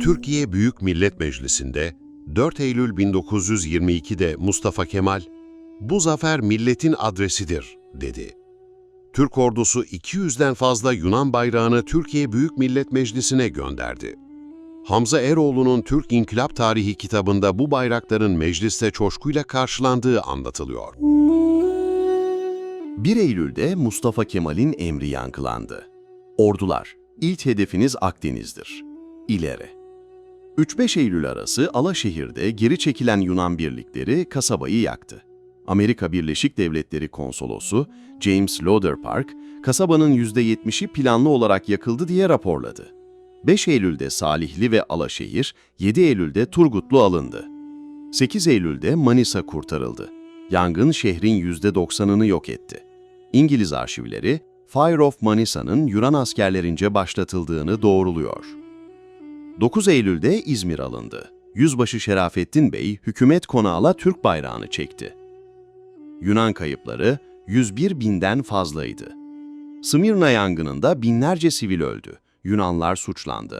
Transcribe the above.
Türkiye Büyük Millet Meclisi'nde 4 Eylül 1922'de Mustafa Kemal, "Bu zafer milletin adresidir." dedi. Türk ordusu 200'den fazla Yunan bayrağını Türkiye Büyük Millet Meclisi'ne gönderdi. Hamza Eroğlu'nun Türk İnkılap Tarihi kitabında bu bayrakların mecliste coşkuyla karşılandığı anlatılıyor. 1 Eylül'de Mustafa Kemal'in emri yankılandı. Ordular, ilk hedefiniz Akdeniz'dir. İleri. 3-5 Eylül arası Alaşehir'de geri çekilen Yunan birlikleri kasabayı yaktı. Amerika Birleşik Devletleri Konsolosu James Loderpark, kasabanın %70'i planlı olarak yakıldı diye raporladı. 5 Eylül'de Salihli ve Alaşehir, 7 Eylül'de Turgutlu alındı. 8 Eylül'de Manisa kurtarıldı. Yangın şehrin %90'ını yok etti. İngiliz arşivleri, Fire of Manisa'nın Yunan askerlerince başlatıldığını doğruluyor. 9 Eylül'de İzmir alındı. Yüzbaşı Şerafettin Bey, hükümet konağına Türk bayrağını çekti. Yunan kayıpları 101 binden fazlaydı. Smyrna yangınında binlerce sivil öldü. Yunanlar suçlandı.